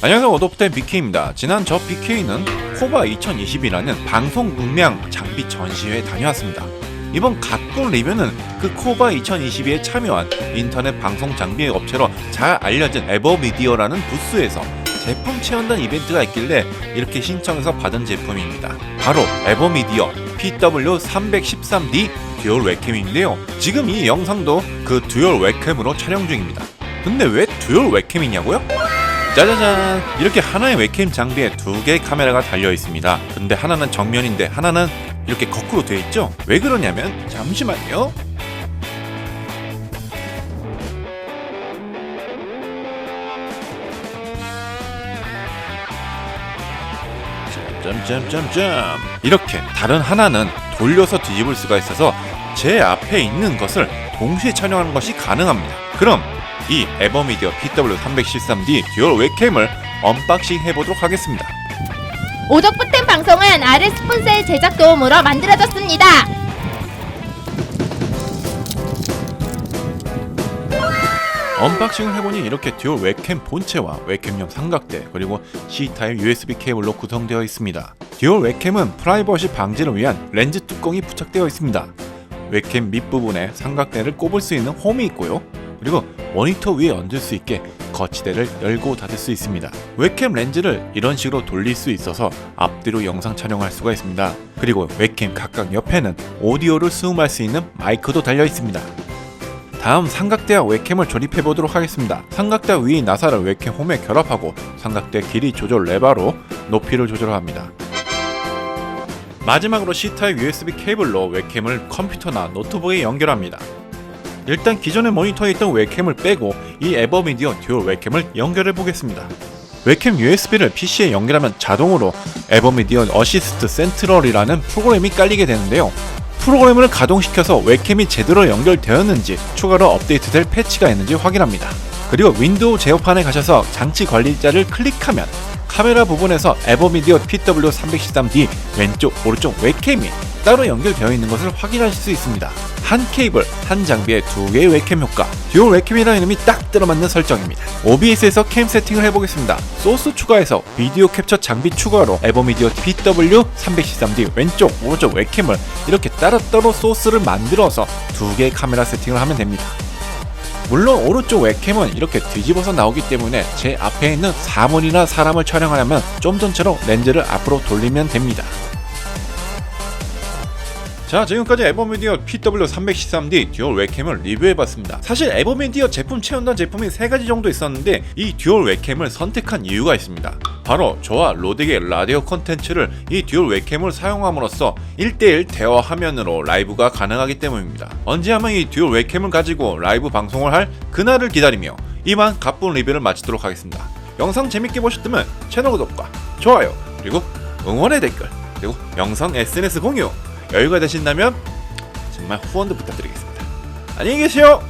안녕하세요 오도프텐 BK입니다. 지난 저 BK는 코바 2020이라는 방송 음량 장비 전시회에 다녀왔습니다. 이번 각본 리뷰는 그 코바 2022에 참여한 인터넷 방송 장비 업체로 잘 알려진 에버미디어라는 부스에서 제품 체험단 이벤트가 있길래 이렇게 신청해서 받은 제품입니다. 바로 에버미디어 PW313D 듀얼 웹캠인데요. 지금 이 영상도 그 듀얼 웹캠으로 촬영 중입니다. 근데 왜 듀얼 웹캠이냐고요? 짜자잔. 이렇게 하나의 웹캠 장비에 두 개의 카메라가 달려 있습니다. 근데 하나는 정면인데 하나는 이렇게 거꾸로 되어 있죠? 왜 그러냐면 잠시만요. 점점점점 이렇게 다른 하나는 돌려서 뒤집을 수가 있어서 제 앞에 있는 것을 동시에 촬영하는 것이 가능합니다. 그럼 이 에버미디어 PW313D 듀얼 웹캠을 언박싱 해보도록 하겠습니다. 오덕부텐 방송은 아래 스폰서의 제작 도움으로 만들어졌습니다. 언박싱을 해보니 이렇게 듀얼 웹캠 본체와 웹캠용 삼각대 그리고 C타입 USB 케이블로 구성되어 있습니다. 듀얼 웹캠은 프라이버시 방지를 위한 렌즈 뚜껑이 부착되어 있습니다. 웹캠 밑부분에 삼각대를 꼽을 수 있는 홈이 있고요. 그리고 모니터 위에 얹을 수 있게 거치대를 열고 닫을 수 있습니다. 웹캠 렌즈를 이런 식으로 돌릴 수 있어서 앞뒤로 영상 촬영할 수가 있습니다. 그리고 웹캠 각각 옆에는 오디오를 수음할 수 있는 마이크도 달려 있습니다. 다음 삼각대와 웹캠을 조립해 보도록 하겠습니다. 삼각대 위 나사를 웹캠 홈에 결합하고 삼각대 길이 조절 레바로 높이를 조절합니다. 마지막으로 C타입 USB 케이블로 웹캠을 컴퓨터나 노트북에 연결합니다. 일단 기존의 모니터에 있던 웹캠을 빼고 이 에버미디어 듀얼 웹캠을 연결해 보겠습니다. 웹캠 USB를 PC에 연결하면 자동으로 에버미디어 어시스트 센트럴이라는 프로그램이 깔리게 되는데요. 프로그램을 가동시켜서 웹캠이 제대로 연결되었는지 추가로 업데이트될 패치가 있는지 확인합니다. 그리고 윈도우 제어판에 가셔서 장치 관리자를 클릭하면 카메라 부분에서 에버미디어 PW313D 왼쪽 오른쪽 웹캠이 따로 연결되어 있는 것을 확인하실 수 있습니다. 한 케이블, 한 장비에 두 개의 웹캠 효과, 듀얼 웹캠이라는 이름이 딱 들어맞는 설정입니다. OBS에서 캠 세팅을 해보겠습니다. 소스 추가해서 비디오 캡처 장비 추가로 에버미디어 PW313D 왼쪽, 오른쪽 웹캠을 이렇게 따로따로 소스를 만들어서 두 개의 카메라 세팅을 하면 됩니다. 물론 오른쪽 웹캠은 이렇게 뒤집어서 나오기 때문에 제 앞에 있는 사물이나 사람을 촬영하려면 좀 전처럼 렌즈를 앞으로 돌리면 됩니다. 자 지금까지 에버미디어 PW313D 듀얼 웹캠을 리뷰해봤습니다. 사실 에버미디어 제품 체험단 제품이 3가지 정도 있었는데 이 듀얼 웹캠을 선택한 이유가 있습니다. 바로 저와 로딕의 라디오 컨텐츠를 이 듀얼 웹캠을 사용함으로써 1대1 대화 화면으로 라이브가 가능하기 때문입니다. 언제 하면 이 듀얼 웹캠을 가지고 라이브 방송을 할 그날을 기다리며 이만 가쁜 리뷰를 마치도록 하겠습니다. 영상 재밌게 보셨다면 채널 구독과 좋아요 그리고 응원의 댓글 그리고 영상 SNS 공유 여유가 되신다면 정말 후원도 부탁드리겠습니다. 안녕히 계세요.